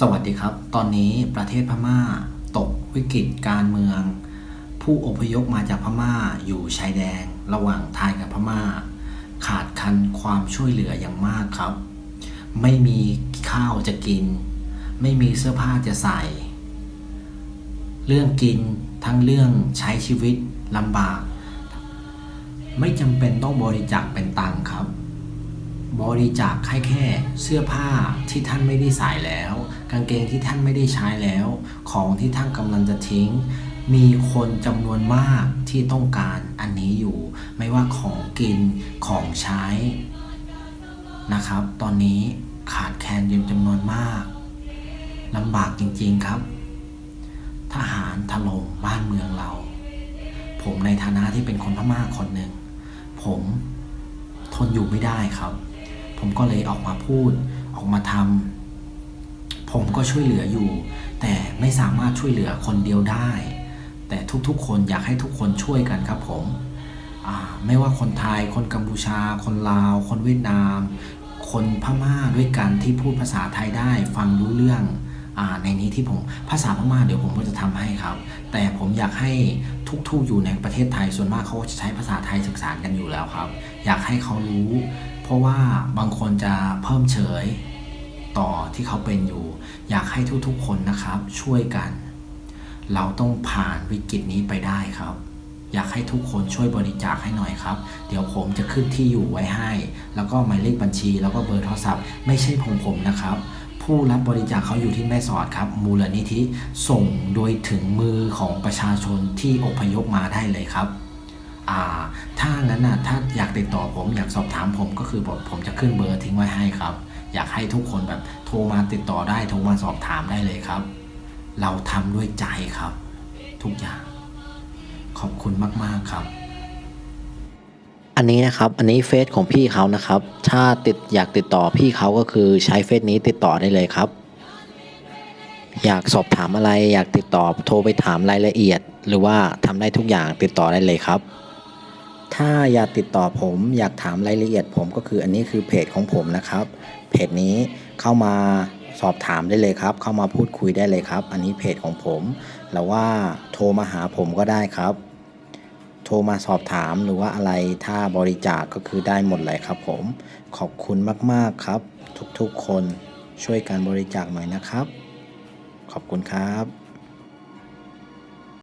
สวัสดีครับ ตอนนี้ประเทศพม่าตกวิกฤตการเมือง ผู้อพยพมาจากพม่าอยู่ชายแดนระหว่างไทยกับพม่า ขาดคันความช่วยเหลืออย่างมากครับ ไม่มีข้าวจะกิน ไม่มีเสื้อผ้าจะใส่ เรื่องกินทั้งเรื่องใช้ชีวิตลำบาก ไม่จำเป็นต้องบริจาคเป็นตังค์ครับ บริจาคให้แค่เสื้อผ้าที่ท่านไม่ได้ใส่แล้ว กางเกงที่ท่านไม่ได้ใช้แล้ว ของที่ท่านกำลังจะทิ้ง มีคนจำนวนมากที่ต้องการอันนี้อยู่ ไม่ว่าของกินของใช้นะครับ ตอนนี้ขาดแคลนอยู่จำนวนมากลำบากจริงๆครับ ทหารถล่มบ้านเมืองเรา ผมในฐานะที่เป็นคนพม่าคนหนึ่ง ผมทนอยู่ไม่ได้ครับ ผมก็เลยออกมาพูดออกมาทำผมก็ช่วยเหลืออยู่ แต่ไม่สามารถช่วยเหลือคนเดียวได้ แต่ทุกๆ คนอยากให้ทุกคนช่วยกันครับผมไม่ว่าคนไทย คนกัมพูชา คนลาว คนเวียดนาม คนพม่าด้วยกันที่พูดภาษาไทยได้ฟังรู้เรื่องอในนี้ที่ผมภาษาพม่าเดี๋ยวผมก็จะทำให้ครับ แต่ผมอยากให้ทุกๆอยู่ในประเทศไทยส่วนมากเขาจะใช้ภาษาไทยศึกษากันอยู่แล้วครับ อยากให้เขารู้ เพราะว่าบางคนจะเพิ่มเฉยต่อที่เขาเป็นอยู่ อยากให้ทุกๆคนนะครับช่วยกัน เราต้องผ่านวิกฤตนี้ไปได้ครับ อยากให้ทุกคนช่วยบริจาคให้หน่อยครับ เดี๋ยวผมจะขึ้นที่อยู่ไว้ให้ แล้วก็หมายเลขบัญชี แล้วก็เบอร์โทรศัพท์ ไม่ใช่ของผมนะครับผู้รับบริจาคเขาอยู่ที่แม่สอดครับ มูลนิธิส่งโดยถึงมือของประชาชนที่อพยพมาได้เลยครับ ถ้างั้นนะถ้าอยากติดต่อผมอยากสอบถามผมก็คือบอกผมจะขึ้นเบอร์ทิ้งไว้ให้ครับ อยากให้ทุกคนแบบโทรมาติดต่อได้โทรมาสอบถามได้เลยครับ เราทำด้วยใจครับ ทุกอย่าง ขอบคุณมาก ๆครับอันนี้นะครับ อันนี้เฟซของพี่เขานะครับ ถ้าติดอยากติดต่อพี่เขาก็คือใช้เฟซนี้ติดต่อได้เลยครับ อยากสอบถามอะไรอยากติดต่อโทรไปถามรายละเอียด หรือว่าทำได้ทุกอย่างติดต่อได้เลยครับ ถ้าอยากติดต่อผมอยากถามรายละเอียดผมก็คืออันนี้คือเพจของผมนะครับ เพจนี้เข้ามาสอบถามได้เลยครับ เข้ามาพูดคุยได้เลยครับ อันนี้เพจของผมหรือว่าโทรมาหาผมก็ได้ครับ โทรมาสอบถามหรือว่าอะไรถ้าบริจาคก็คือได้หมดเลยครับ ผม ขอบคุณมากๆครับ ทุกๆคนช่วยกันบริจาคหน่อยนะครับ ขอบคุณครับ